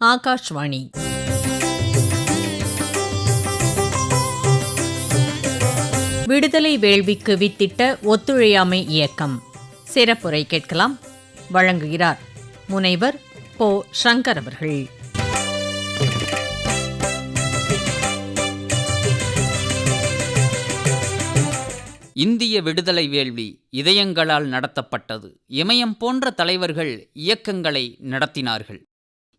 ஆகாஷ்வாணி விடுதலை வேள்விக்கு வித்திட்ட ஒத்துழையாமை இயக்கம் சிறப்புரை கேட்கலாம் வழங்குகிறார் முனைவர் போ சங்கர் அவர்கள் இந்திய விடுதலை வேள்வி இதயங்களால் நடத்தப்பட்டது. இமயம் போன்ற தலைவர்கள் இயக்கங்களை நடத்தினார்கள்.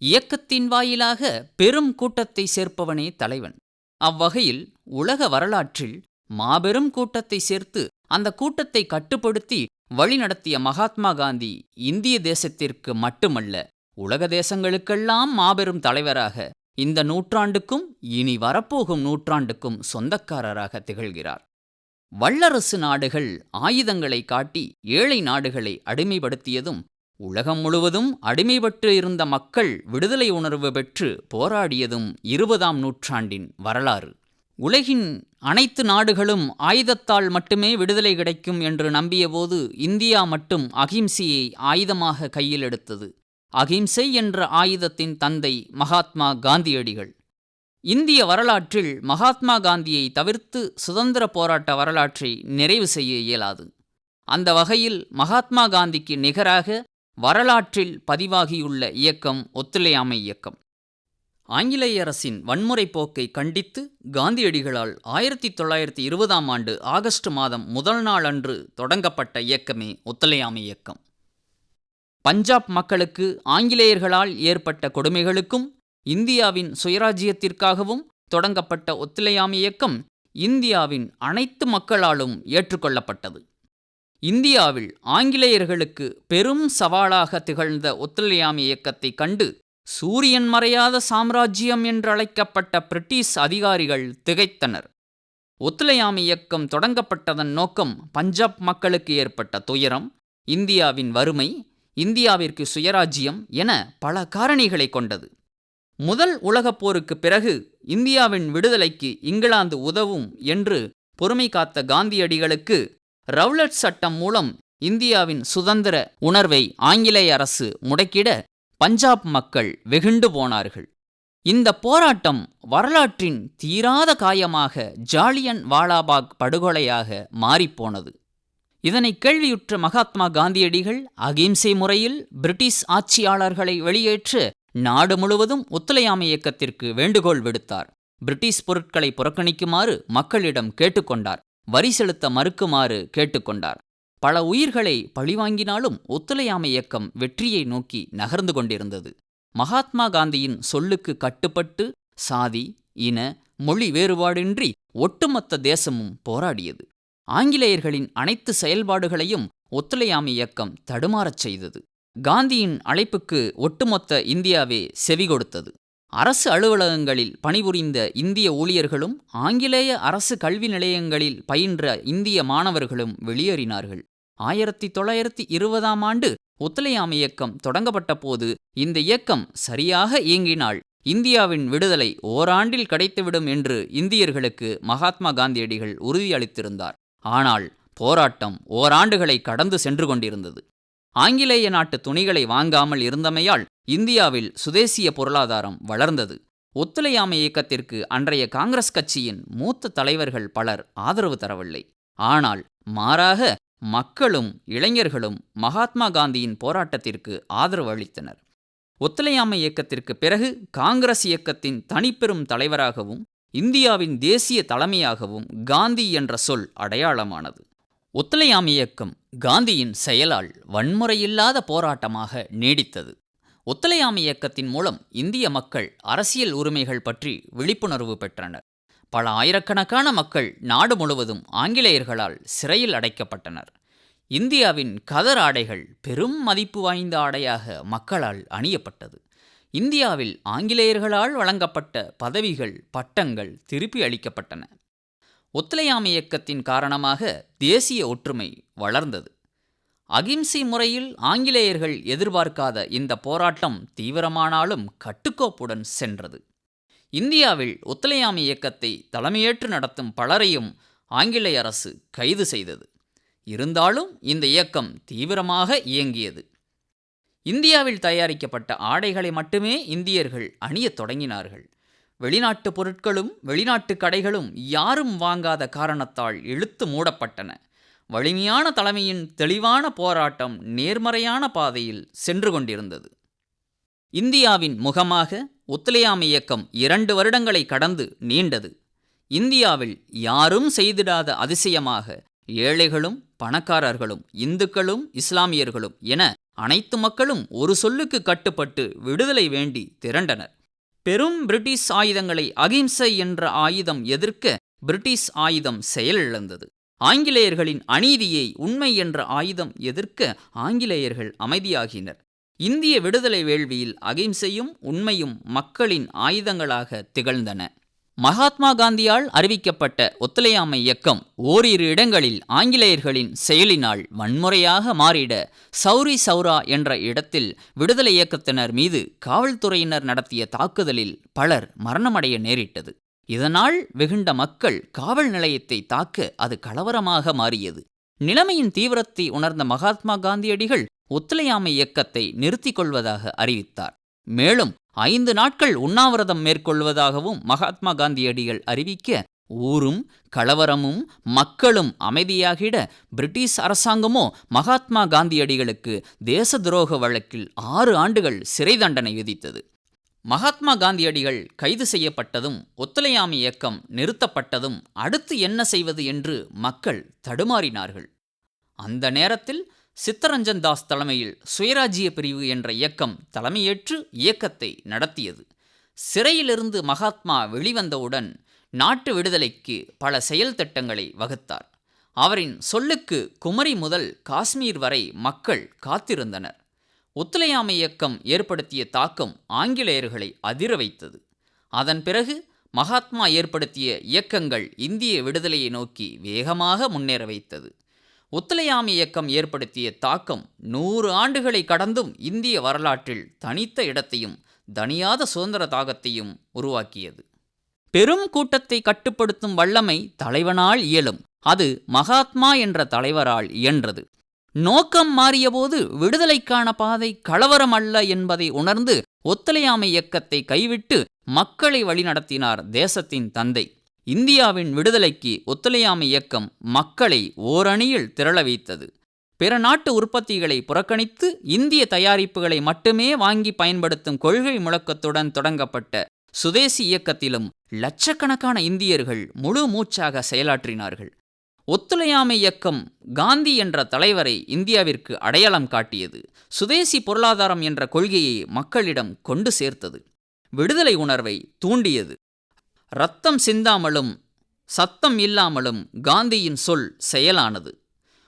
இயக்கத்தின் வாயிலாக பெரும் கூட்டத்தை சேர்ப்பவனே தலைவன். அவ்வகையில் உலக வரலாற்றில் மாபெரும் கூட்டத்தை சேர்த்து அந்த கூட்டத்தை கட்டுப்படுத்தி வழிநடத்திய மகாத்மா காந்தி இந்திய தேசத்திற்கு மட்டுமல்ல உலக தேசங்களுக்கெல்லாம் மாபெரும் தலைவராக இந்த நூற்றாண்டுக்கும் இனி வரப்போகும் நூற்றாண்டுக்கும் சொந்தக்காரராக திகழ்கிறார். வல்லரசு நாடுகள் ஆயுதங்களை காட்டி ஏழை நாடுகளை அடிமைப்படுத்தியதும் உலகம் முழுவதும் அடிமைப்பட்டு இருந்த மக்கள் விடுதலை உணர்வு பெற்று போராடியதும் இருபதாம் நூற்றாண்டின் வரலாறு. உலகின் அனைத்து நாடுகளும் ஆயுதத்தால் மட்டுமே விடுதலை கிடைக்கும் என்று நம்பியபோது இந்தியா மட்டும் அகிம்சையை ஆயுதமாக கையில் எடுத்தது. அகிம்சை என்ற ஆயுதத்தின் தந்தை மகாத்மா காந்தியடிகள். இந்திய வரலாற்றில் மகாத்மா காந்தியை தவிர்த்து சுதந்திர போராட்ட வரலாற்றை நிறைவு செய்ய இயலாது. அந்த வகையில் மகாத்மா காந்திக்கு நிகராக வரலாற்றில் பதிவாகியுள்ள இயக்கம் ஒத்துழையாமை இயக்கம். ஆங்கிலேய அரசின் வன்முறை போக்கை கண்டித்து காந்தியடிகளால் ஆயிரத்தி தொள்ளாயிரத்தி இருபதாம் ஆண்டு ஆகஸ்ட் மாதம் முதல் நாள் அன்று தொடங்கப்பட்ட இயக்கமே ஒத்துழையாமை இயக்கம். பஞ்சாப் மக்களுக்கு ஆங்கிலேயர்களால் ஏற்பட்ட கொடுமைகளுக்கும் இந்தியாவின் சுயராஜ்யத்திற்காகவும் தொடங்கப்பட்ட ஒத்துழையாமை இயக்கம் இந்தியாவின் அனைத்து மக்களாலும் ஏற்றுக்கொள்ளப்பட்டது. இந்தியாவில் ஆங்கிலேயர்களுக்கு பெரும் சவாலாக திகழ்ந்த ஒத்துழையாமை இயக்கத்தை கண்டு சூரியன் மறையாத சாம்ராஜ்யம் என்றழைக்கப்பட்ட பிரிட்டிஷ் அதிகாரிகள் திகைத்தனர். ஒத்துழையாமை இயக்கம் தொடங்கப்பட்டதன் நோக்கம் பஞ்சாப் மக்களுக்கு ஏற்பட்ட துயரம் இந்தியாவின் வறுமை இந்தியாவிற்கு சுயராஜ்யம் என பல காரணிகளை கொண்டது. முதல் உலகப் போருக்கு பிறகு இந்தியாவின் விடுதலைக்கு இங்கிலாந்து உதவும் என்று பொறுமை காத்த காந்தியடிகளுக்கு ரவுலட் சட்டம் மூலம் இந்தியாவின் சுதந்திர உணர்வை ஆங்கிலேய அரசு முடக்கிட பஞ்சாப் மக்கள் வெகுண்டு போனார்கள். இந்த போராட்டம் வரலாற்றின் தீராத காயமாக ஜாலியன் வாலாபாக் படுகொலையாக மாறிப்போனது இதனை கேள்வியுற்ற மகாத்மா காந்தியடிகள் அகிம்சை முறையில் பிரிட்டிஷ் ஆட்சியாளர்களை வெளியேற்று நாடு முழுவதும் ஒத்துழையாமை இயக்கத்திற்கு வேண்டுகோள் விடுத்தார். பிரிட்டிஷ் பொருட்களை புறக்கணிக்குமாறு மக்களிடம் கேட்டுக்கொண்டார் வரி செலுத்த மறுக்குமாறு கேட்டுக்கொண்டார். பல உயிர்களை பழிவாங்கினாலும் ஒத்துழையாமை இயக்கம் வெற்றியை நோக்கி நகர்ந்து கொண்டிருந்தது. மகாத்மா காந்தியின் சொல்லுக்கு கட்டுப்பட்டு சாதி இன மொழி வேறுபாடின்றி ஒட்டுமொத்த தேசமும் போராடியது. ஆங்கிலேயர்களின் அனைத்து செயல்பாடுகளையும் ஒத்துழையாமை இயக்கம் தடுமாறச் செய்தது. காந்தியின் அழைப்புக்கு ஒட்டுமொத்த இந்தியாவே செவி கொடுத்தது அரசு அலுவலகங்களில் பணிபுரிந்த இந்திய ஊழியர்களும் ஆங்கிலேய அரசு கல்வி நிலையங்களில் பயின்ற இந்திய மாணவர்களும் வெளியேறினார்கள். ஆயிரத்தி தொள்ளாயிரத்தி இருபதாம் ஆண்டு ஒத்துழையாமை இயக்கம் தொடங்கப்பட்ட போது இந்த இயக்கம் சரியாக இயங்கினால் இந்தியாவின் விடுதலை ஓராண்டில் கிடைத்துவிடும் என்று இந்தியர்களுக்கு மகாத்மா காந்தியடிகள் உறுதியளித்திருந்தார். ஆனால் போராட்டம் ஓராண்டுகளை கடந்து சென்று கொண்டிருந்தது. ஆங்கிலேய நாட்டு துணிகளை வாங்காமல் இருந்தமையால் இந்தியாவில் சுதேசிய பொருளாதாரம் வளர்ந்தது. ஒத்துழையாமை இயக்கத்திற்கு அன்றைய காங்கிரஸ் கட்சியின் மூத்த தலைவர்கள் பலர் ஆதரவு தரவில்லை. ஆனால் மாறாக மக்களும் இளைஞர்களும் மகாத்மா காந்தியின் போராட்டத்திற்கு ஆதரவு அளித்தனர். ஒத்துழையாமை இயக்கத்திற்கு பிறகு காங்கிரஸ் இயக்கத்தின் தனிப்பெரும் தலைவராகவும் இந்தியாவின் தேசிய தலைமையாகவும் காந்தி என்ற சொல் அடையாளமானது. ஒத்துழையாமை இயக்கம் காந்தியின் செயலால் வன்முறையில்லாத போராட்டமாக நீடித்தது. ஒத்துழையாமை இயக்கத்தின் மூலம் இந்திய மக்கள் அரசியல் உரிமைகள் பற்றி விழிப்புணர்வு பெற்றனர். பல ஆயிரக்கணக்கான மக்கள் நாடு முழுவதும் ஆங்கிலேயர்களால் சிறையில் அடைக்கப்பட்டனர். இந்தியாவின் கதர் ஆடைகள் பெரும் மதிப்பு வாய்ந்த ஆடையாக மக்களால் அணியப்பட்டது. இந்தியாவில் ஆங்கிலேயர்களால் வழங்கப்பட்ட பதவிகள் பட்டங்கள் திருப்பி அளிக்கப்பட்டன. ஒத்துழையாமை இயக்கத்தின் காரணமாக தேசிய ஒற்றுமை வளர்ந்தது. அகிம்சை முறையில் ஆங்கிலேயர்கள் எதிர்பார்க்காத இந்த போராட்டம் தீவிரமானாலும் கட்டுக்கோப்புடன் சென்றது. இந்தியாவில் ஒத்துழையாமை இயக்கத்தை தலைமையேற்று நடத்தும் பலரையும் ஆங்கிலேய அரசு கைது செய்தது. இருந்தாலும் இந்த இயக்கம் தீவிரமாக இயங்கியது. இந்தியாவில் தயாரிக்கப்பட்ட ஆடைகளை மட்டுமே இந்தியர்கள் அணியத் தொடங்கினார்கள். வெளிநாட்டு பொருட்களும் வெளிநாட்டு கடைகளும் யாரும் வாங்காத காரணத்தால் இழுத்து மூடப்பட்டன. வலிமையான தலைமையின் தெளிவான போராட்டம் நேர்மறையான பாதையில் சென்று கொண்டிருந்தது. இந்தியாவின் முகமாக ஒத்துழையாமை இயக்கம் இரண்டு வருடங்களை கடந்து நீண்டது. இந்தியாவில் யாரும் செய்திடாத அதிசயமாக ஏழைகளும் பணக்காரர்களும் இந்துக்களும் இஸ்லாமியர்களும் என அனைத்து மக்களும் ஒரு சொல்லுக்கு கட்டுப்பட்டு விடுதலை வேண்டி திரண்டனர். பெரும் பிரிட்டிஷ் ஆயுதங்களை அகிம்சை என்ற ஆயுதம் எதிர்க்க பிரிட்டிஷ் ஆயுதம் செயலிழந்தது. ஆங்கிலேயர்களின் அநீதியை உண்மை என்ற ஆயுதம் எதிர்க்க ஆங்கிலேயர்கள் அமைதியாகினர். இந்திய விடுதலை வேள்வியில் அகிம்சையும் உண்மையும் மக்களின் ஆயுதங்களாக திகழ்ந்தன. மகாத்மா காந்தியால் அறிவிக்கப்பட்ட ஒத்துழையாமை இயக்கம் ஓரிரு இடங்களில் ஆங்கிலேயர்களின் செயலினால் வன்முறையாக மாறிட சௌரி சௌரா என்ற இடத்தில் விடுதலை இயக்கத்தினர் மீது காவல்துறையினர் நடத்திய தாக்குதலில் பலர் மரணமடைய நேரிட்டது. இதனால் வெகுண்ட மக்கள் காவல் நிலையத்தை தாக்க அது கலவரமாக மாறியது. நிலைமையின் தீவிரத்தை உணர்ந்த மகாத்மா காந்தியடிகள் ஒத்துழையாமை இயக்கத்தை நிறுத்திக் கொள்வதாக அறிவித்தார். மேலும் ஐந்து நாட்கள் உண்ணாவிரதம் மேற்கொள்வதாகவும் மகாத்மா காந்தியடிகள் அறிவிக்க ஊரும் கலவரமும் மக்களும் அமைதியாகிட பிரிட்டிஷ் அரசாங்கமோ மகாத்மா காந்தியடிகளுக்கு தேச துரோக வழக்கில் ஆறு ஆண்டுகள் சிறை தண்டனை விதித்தது. மகாத்மா காந்தியடிகள் கைது செய்யப்பட்டதும் ஒத்துழையாமை இயக்கம் நிறுத்தப்பட்டதும் அடுத்து என்ன செய்வது என்று மக்கள் தடுமாறினார்கள். அந்த நேரத்தில் சித்தரஞ்சன் தாஸ் தலைமையில் சுயராஜ்ய பிரிவு என்ற இயக்கம் தலைமையேற்று இயக்கத்தை நடத்தியது. சிறையிலிருந்து மகாத்மா வெளிவந்தவுடன் நாட்டு விடுதலைக்கு பல செயல் திட்டங்களை வகுத்தார். அவரின் சொல்லுக்கு குமரி முதல் காஷ்மீர் வரை மக்கள் காத்திருந்தனர். ஒத்துழையாமை இயக்கம் ஏற்படுத்திய தாக்கம் ஆங்கிலேயர்களை அதிர வைத்தது. அதன் பிறகு மகாத்மா ஏற்படுத்திய இயக்கங்கள் இந்திய விடுதலையை நோக்கி வேகமாக முன்னேற வைத்தது. ஒத்துழையாமை இயக்கம் ஏற்படுத்திய தாக்கம் நூறு ஆண்டுகளை கடந்தும் இந்திய வரலாற்றில் தனித்த இடத்தையும் தனியாத சுதந்திர தாகத்தையும் உருவாக்கியது. பெரும் கூட்டத்தை கட்டுப்படுத்தும் வல்லமை தலைவனால் இயலும். அது மகாத்மா என்ற தலைவரால் இயன்றது. நோக்கம் மாறியபோது விடுதலைக்கான பாதை கலவரம் அல்ல என்பதை உணர்ந்து ஒத்துழையாமை இயக்கத்தை கைவிட்டு மக்களை வழிநடத்தினார் தேசத்தின் தந்தை. இந்தியாவின் விடுதலைக்கு ஒத்துழையாமை இயக்கம் மக்களை ஓரணியில் திரள வைத்தது. பிற நாட்டு உற்பத்திகளை புறக்கணித்து இந்திய தயாரிப்புகளை மட்டுமே வாங்கி பயன்படுத்தும் கொள்கை முழக்கத்துடன் தொடங்கப்பட்ட சுதேசி இயக்கத்திலும் லட்சக்கணக்கான இந்தியர்கள் முழு மூச்சாக செயலாற்றினார்கள். ஒத்துழையாமை இயக்கம் காந்தி என்ற தலைவரை இந்தியாவிற்கு அடையாளம் காட்டியது. சுதேசி பொருளாதாரம் என்ற கொள்கையை மக்களிடம் கொண்டு சேர்த்தது. விடுதலை உணர்வை தூண்டியது. ரத்தம் சிந்தாமலும் சத்தம் இல்லாமலும் காந்தியின் சொல் செயலானது.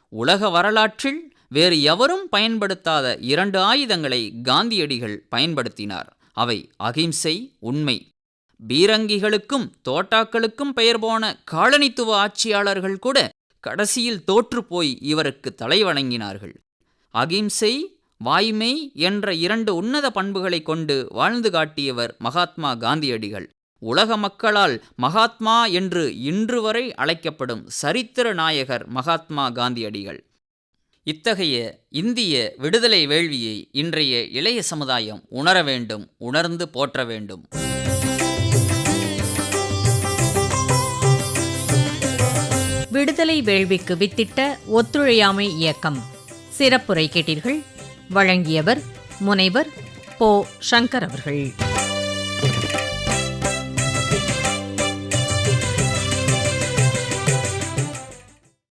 உலக வரலாற்றில் வேறு எவரும் பயன்படுத்தாத இரண்டு ஆயுதங்களை காந்தியடிகள் பயன்படுத்தினார். அவை அகிம்சை உண்மை. பீரங்கிகளுக்கும் தோட்டாக்களுக்கும் பெயர் போன காலனித்துவ ஆட்சியாளர்கள் கூட கடைசியில் தோற்றுப்போய் இவருக்கு தலைவணங்கினார்கள் அகிம்சை வாய்மை என்ற இரண்டு உன்னத பண்புகளை கொண்டு வாழ்ந்து காட்டியவர் மகாத்மா காந்தியடிகள். உலக மக்களால் மகாத்மா என்று இன்று வரை அழைக்கப்படும் சரித்திர நாயகர் மகாத்மா காந்தியடிகள். இத்தகைய இந்திய விடுதலை வேள்வியை இன்றைய இளைய சமுதாயம் உணர வேண்டும் உணர்ந்து போற்ற வேண்டும். விடுதலை வேள்விக்கு வித்திட்ட ஒத்துழையாமை இயக்கம். சிறப்புரை கேட்டீர்கள். வழங்கியவர் முனைவர் போ. சங்கர் அவர்கள்.